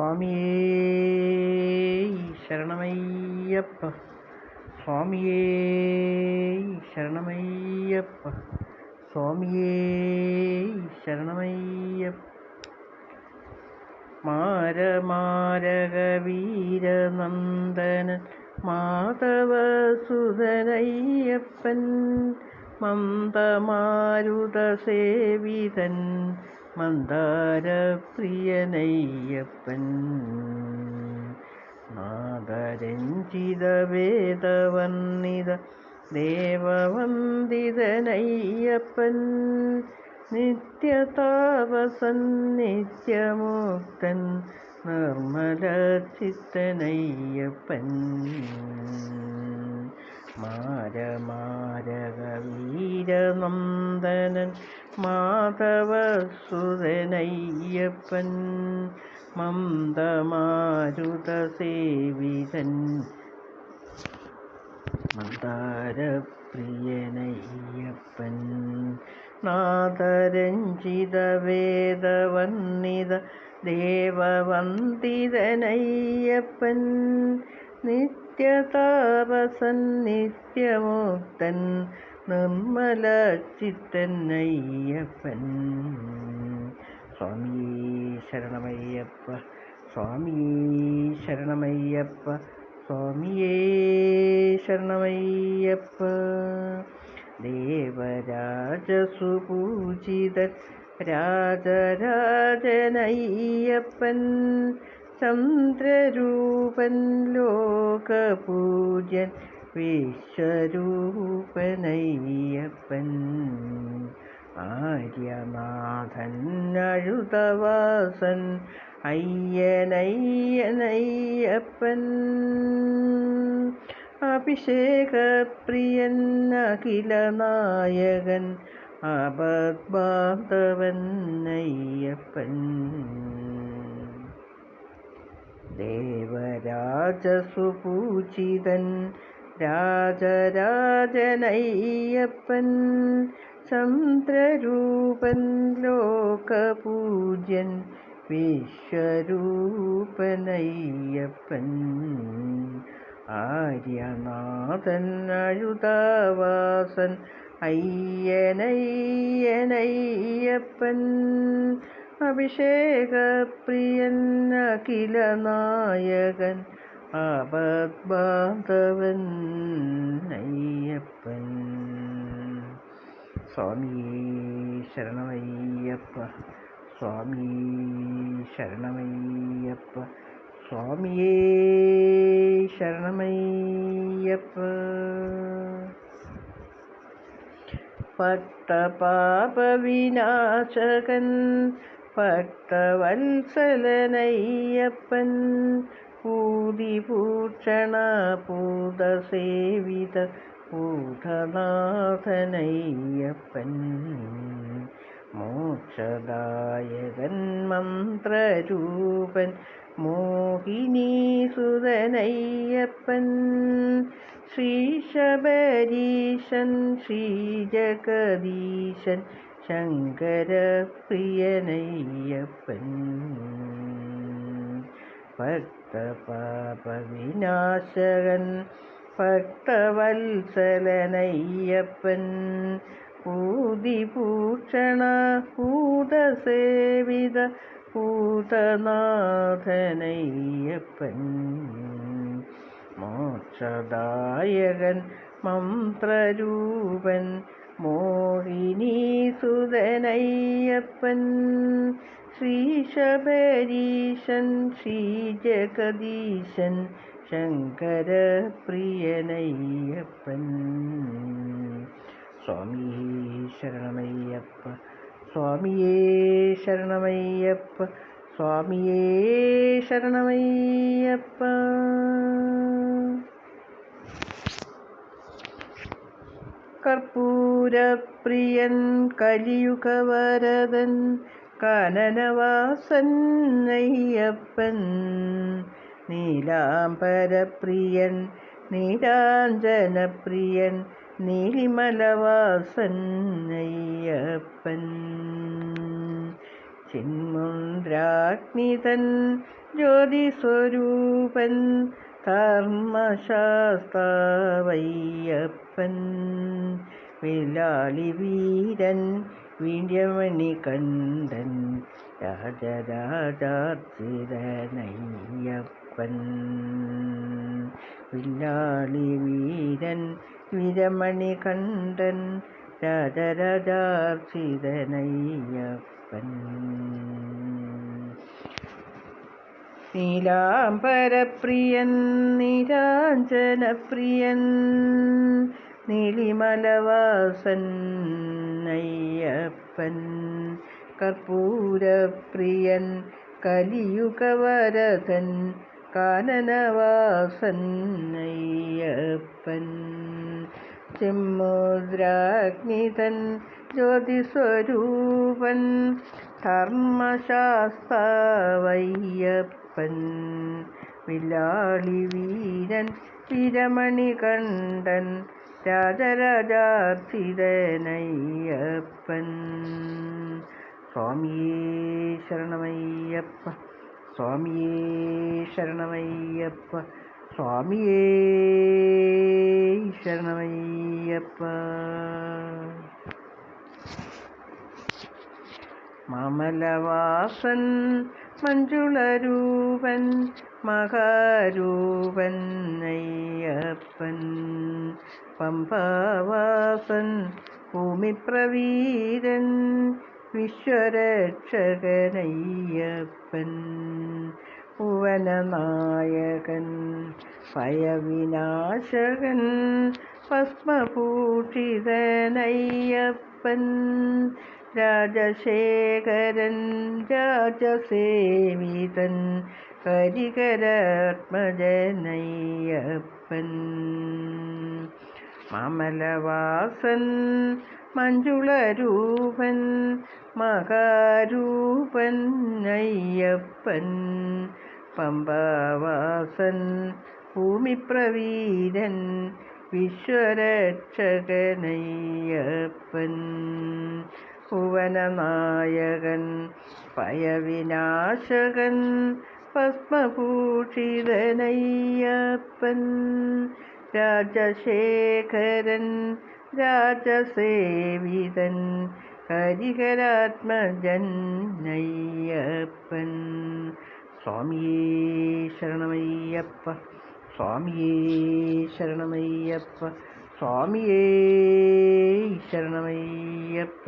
സ്വാമിയേ ശരണമയ്യപ്പ. സ്വാമിയേ ശരണമയ്യപ്പ. സ്വാമിയേ ശരണമയ്യപ്പ. മാരമാരക വീരനന്ദനൻ മാധവസുതനയ്യപ്പൻ മന്ദമാരുത സേവിതൻ മന്ദാരപ്രിയനയ്യപ്പൻ. നാദരഞ്ജിത വേദവർണിത ദേവവന്ദിതനയ്യപ്പൻ. നിത്യതാപസൻ നിത്യമുക്തൻ നിർമ്മലചിത്തനയ്യപ്പൻ. മാരമാരക മാധവസുതനയ്യപ്പൻ മന്ദമാരുത സേവിതൻ മന്ദാരപ്രിയനയ്യപ്പൻ നാദരഞ്ജിത വേദവർണിത ദേവവന്ദിതനയ്യപ്പൻ നിത്യതാപസൻ നിത്യമുക്തൻ നിർമ്മല ചിത്തനയ്യപ്പൻ സ്വാമി ശരണമയ്യപ്പ സ്വാമി ശരണമയ്യപ്പ സ്വാമിയേ ശരണമയ്യപ്പ. ദേവരാജസുപൂജിതൻ രാജരാജനയ്യപ്പൻ ചന്ദ്രരൂപൻ ലോകപൂജ്യൻ വിശ്വരൂപനയ്യപ്പൻ. ആര്യനാഥൻ അഴുതവാസൻ അയ്യനയ്യനയ്യപ്പൻ. അഭിഷേകപ്രിയൻ അഖിലനായകൻ ആപദ്ബാന്ധവൻ അയ്യപ്പൻ. ദേവരാജസുപൂജിതൻ രാജരാജനയ്യപ്പൻ ചന്ദ്രരൂപൻ ലോകപൂജ്യൻ വിശ്വരൂപനയ്യപ്പൻ. ആര്യനാഥൻ അഴുതാവാസൻ അയ്യനയ്യനയ്യപ്പൻ. അഭിഷേകപ്രിയൻ അഖിലനായകൻ ആപദ്ബാന്ധവൻ അയ്യപ്പൻ സ്വാമി ശരണമയ്യപ്പ സ്വാമി ശരണമയ്യപ്പ സ്വാമിയേ ശരണമയ്യപ്പ ഭക്തപാപവിനാശകൻ ഭക്തവത്സലനയ്യപ്പൻ പൂതിഭൂഷണ പൂതസേവിത പൂതനാഥനയ്യപ്പൻ മോക്ഷദായകൻ മന്ത്രരൂപൻ മോഹിനീസുതനയ്യപ്പൻ. ശ്രീശബരീശൻ ശ്രീജഗദീശൻ ശങ്കരപ്രിയനയ്യപ്പൻ. ഭക്തപാപവിനാശകൻ ഭക്തവത്സലനയ്യപ്പൻ പൂതിഭൂഷണ ഭൂതസേവിത ഭൂതനാഥനയ്യപ്പൻ മോക്ഷദായകൻ മന്ത്രരൂപൻ ശ്രീശബരീശൻ ശ്രീജഗദീശൻ ശങ്കരപ്രിയനയ്യപ്പൻ. സ്വാമിയേ ശരണമയ്യപ്പ സ്വാമിയേ ശരണമയ്യപ്പ സ്വാമിയേ ശരണമയ്യപ്പ. കർപ്പൂരപ്രിയൻ കലിയുഗവരദൻ കാനനവാസൻ അയ്യപ്പൻ നീലാംബരപ്രിയൻ നീലാഞ്ജനപ്രിയൻ നീലിമലവാസൻ അയ്യപ്പൻ ചിന്മുന്ദ്രാഗ്നിതൻ ജ്യോതിസ്വരൂപൻ ധർമ്മശാസ്താവയ്യപ്പൻ വിലാളി വീരൻ വീണ്യമണി കണ്ടൻ രാജരാജാർച്ചിതനയ്യപ്പൻ വില്ലാളി വീരൻ വീരമണി കണ്ടൻ രാജരാജാർച്ചിതനയ്യപ്പൻ നീലാംബരപ്രിയൻ നീരാഞ്ജനപ്രിയൻ നീലിമലവാസൻ അയ്യപ്പൻ കർപ്പൂരപ്രിയൻ കലിയുഗവരതൻ കാനനവാസൻ അയ്യപ്പൻ ചെമ്മുദ്രാഗ്നിതൻ ജ്യോതിസ്വരൂപൻ ധർമ്മശാസ്താവയ്യപ്പൻ വിലാളി വീരൻ വിരമണി കണ്ടൻ രാജരാജാർച്ചിതനയ്യപ്പൻ സ്വാമിയേ ശരണമയ്യപ്പ സ്വാമിയേ ശരണമയ്യപ്പ സ്വാമിയേ ശരണമയ്യപ്പ. മമലവാസൻ മഞ്ജുളരൂപൻ മഹാരൂപൻ അയ്യപ്പൻ പമ്പാവാസൻ ഭൂമിപ്രവീരൻ വിശ്വരക്ഷകനയ്യപ്പൻ ഭുവനനായകൻ ഭയവിനാശകൻ പത്മഭൂഷിതനയ്യപ്പൻ രാജശേഖരൻ രാജസേവിതൻ ഹരികരാത്മജനയ്യപ്പൻ മാമലവാസൻ മഞ്ജുളരൂപൻ മഹാരൂപൻ അയ്യപ്പൻ പമ്പാവാസൻ ഭൂമിപ്രവീരൻ വിശ്വരക്ഷകനയ്യപ്പൻ ഭുവനനായകൻ പയവിനാശകൻ ഭസ്മഭൂഷിതനയ്യപ്പൻ രാജശേഖരൻ രാജസേവിതൻ ഹരിഹരാത്മജൻ അയ്യപ്പൻ സ്വാമിയേ ശരണമയ്യപ്പ സ്വാമിയേ ശരണമയ്യപ്പ സ്വാമിയേ ശരണമയ്യപ്പ.